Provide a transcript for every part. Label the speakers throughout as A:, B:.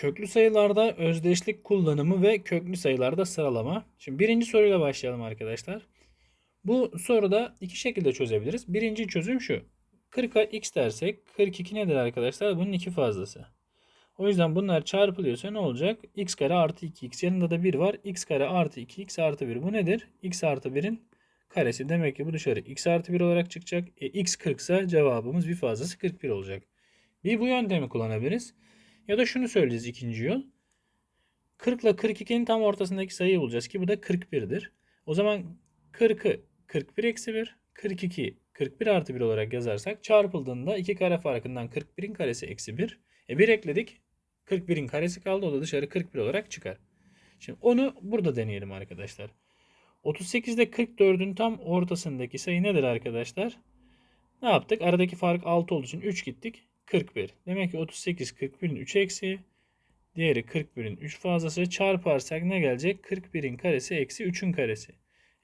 A: Köklü sayılarda özdeşlik kullanımı ve köklü sayılarda sıralama. Şimdi birinci soruyla başlayalım arkadaşlar. Bu soruda iki şekilde çözebiliriz. Birinci çözüm şu. 40'a x dersek 42 nedir arkadaşlar? Bunun iki fazlası. O yüzden bunlar çarpılıyorsa ne olacak? x kare artı 2x yanında da 1 var. x kare artı 2x artı 1. Bu nedir? x artı 1'in karesi. Demek ki bu dışarı x artı 1 olarak çıkacak. E, x 40 ise cevabımız bir fazlası 41 olacak. Bir bu yöntemi kullanabiliriz. Ya da şunu söyleyeceğiz ikinci yol. 40 ile 42'nin tam ortasındaki sayıyı bulacağız ki bu da 41'dir. O zaman 40'ı 41 eksi 1, 42 41 artı 1 olarak yazarsak çarpıldığında iki kare farkından 41'in karesi eksi 1. E 1 ekledik. 41'in karesi kaldı. O da dışarı 41 olarak çıkar. Şimdi onu burada deneyelim arkadaşlar. 38 ile 44'ün tam ortasındaki sayı nedir arkadaşlar? Ne yaptık? Aradaki fark 6 olduğu için 3 gittik. 41. Demek ki 38 41'in 3 eksiği. Diğeri 41'in 3 fazlası. Çarparsak ne gelecek? 41'in karesi eksi 3'ün karesi.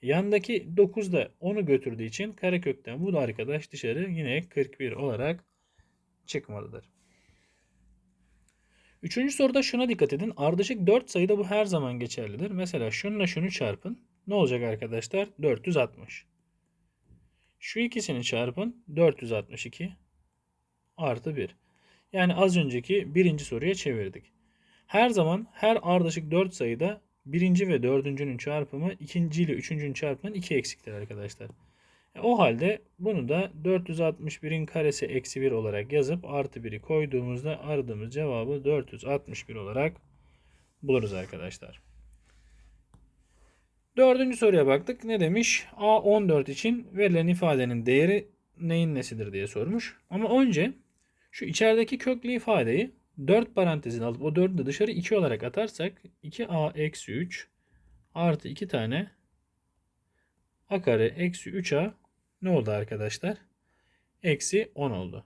A: Yandaki 9 da onu götürdüğü için karekökten bu da arkadaş dışarı yine 41 olarak çıkmalıdır. Üçüncü soruda şuna dikkat edin. Ardışık 4 sayıda bu her zaman geçerlidir. Mesela şununla şunu çarpın. Ne olacak arkadaşlar? 460. Şu ikisini çarpın. 462 artı 1. Yani az önceki birinci soruya çevirdik. Her zaman her ardışık 4 sayıda birinci ve dördüncünün çarpımı ikinci ile üçüncünün çarpımının 2 eksiktir arkadaşlar. E, o halde bunu da 461'in karesi eksi 1 olarak yazıp artı 1'i koyduğumuzda aradığımız cevabı 461 olarak buluruz arkadaşlar. Dördüncü soruya baktık. Ne demiş? A14 için verilen ifadenin değeri neyin nesidir diye sormuş. Ama önce şu içerideki köklü ifadeyi 4 parantezin alıp o 4'ü de dışarı 2 olarak atarsak 2a eksi 3 artı 2 tane a kare eksi 3a ne oldu arkadaşlar? Eksi 10 oldu.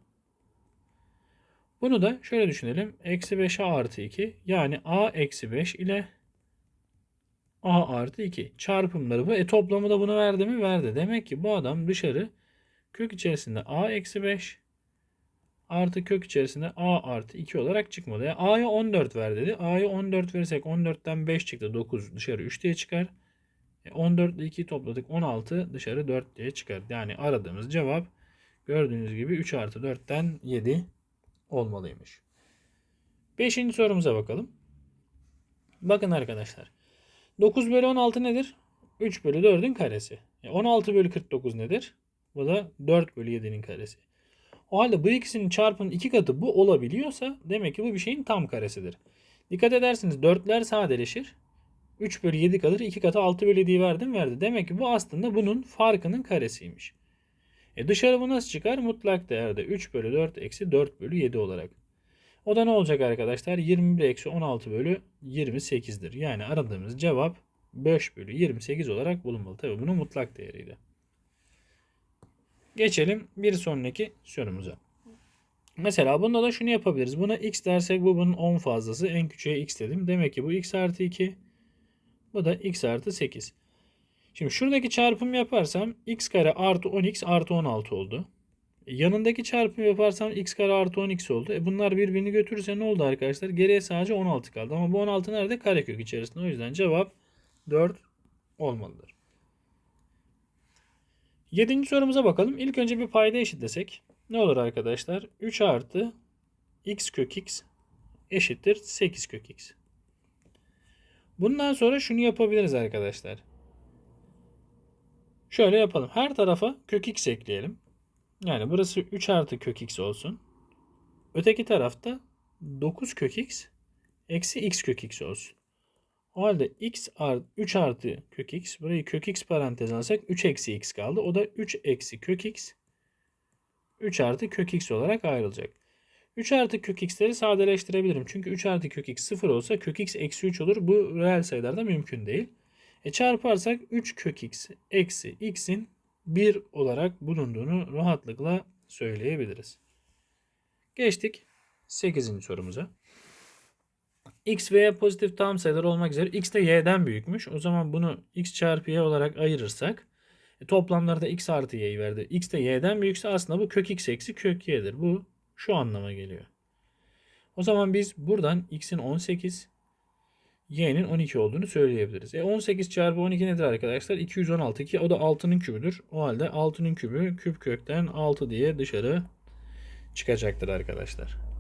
A: Bunu da şöyle düşünelim. Eksi 5a artı 2 yani a eksi 5 ile a artı 2 çarpımları bu. E toplamı da bunu verdi mi? Verdi. Demek ki bu adam dışarı kök içerisinde a eksi 5 artı kök içerisinde a artı 2 olarak çıkmadı. Yani a'ya 14 ver dedi. a'ya 14 verirsek 14'ten 5 çıktı. 9 dışarı 3 diye çıkar. E 14 ile 2'yi topladık. 16 dışarı 4 diye çıkar. Yani aradığımız cevap gördüğünüz gibi 3 artı 4'ten 7 olmalıymış. Beşinci sorumuza bakalım. Bakın arkadaşlar. 9 bölü 16 nedir? 3 bölü 4'ün karesi. E 16 bölü 49 nedir? Bu da 4 bölü 7'nin karesi. O halde bu ikisinin çarpımının iki katı bu olabiliyorsa demek ki bu bir şeyin tam karesidir. Dikkat edersiniz 4'ler sadeleşir. 3 bölü 7 kalır. 2 katı 6 bölü 7'yi verdim verdi. Demek ki bu aslında bunun farkının karesiymiş. E dışarı bu nasıl çıkar? Mutlak değerde 3 bölü 4 eksi 4 bölü 7 olarak. O da ne olacak arkadaşlar? 21 eksi 16 bölü 28'dir. Yani aradığımız cevap 5 bölü 28 olarak bulunmalı. Tabi bunun mutlak değeriydi. Geçelim bir sonraki sorumuza. Mesela bunda da şunu yapabiliriz. Buna x dersek bu bunun 10 fazlası. En küçüğe x dedim. Demek ki bu x artı 2. Bu da x artı 8. Şimdi şuradaki çarpım yaparsam x kare artı 10x artı 16 oldu. E, yanındaki çarpım yaparsam x kare artı 10x oldu. E bunlar birbirini götürürse ne oldu arkadaşlar? Geriye sadece 16 kaldı. Ama bu 16 nerede? Karekök içerisinde. O yüzden cevap 4 olmalıdır. Yedinci sorumuza bakalım. İlk önce bir payda eşitlesek ne olur arkadaşlar? 3 artı x kök x eşittir 8 kök x. Bundan sonra şunu yapabiliriz arkadaşlar. Şöyle yapalım. Her tarafa kök x ekleyelim. Yani burası 3 artı kök x olsun. Öteki tarafta 9 kök x eksi x kök x olsun. O halde x art, 3 artı kök x. Burayı kök x parantez alsak 3 eksi x kaldı. O da 3 eksi kök x. 3 artı kök x olarak ayrılacak. 3 artı kök x'leri sadeleştirebilirim. Çünkü 3 artı kök x 0 olsa kök x eksi 3 olur. Bu reel sayılarda mümkün değil. E çarparsak 3 kök x eksi x'in 1 olarak bulunduğunu rahatlıkla söyleyebiliriz. Geçtik 8. sorumuza. X ve Y pozitif tam sayılar olmak üzere X de Y'den büyükmüş. O zaman bunu X çarpı Y olarak ayırırsak e, toplamlarda X artı Y'yi verdi. X de Y'den büyükse aslında bu kök X eksi kök Y'dir. Bu şu anlama geliyor. O zaman biz buradan X'in 18 Y'nin 12 olduğunu söyleyebiliriz. E 18 çarpı 12 nedir arkadaşlar? 216 ki o da 6'nın kübüdür. O halde 6'nın kübü küp kökten 6 diye dışarı çıkacaktır arkadaşlar.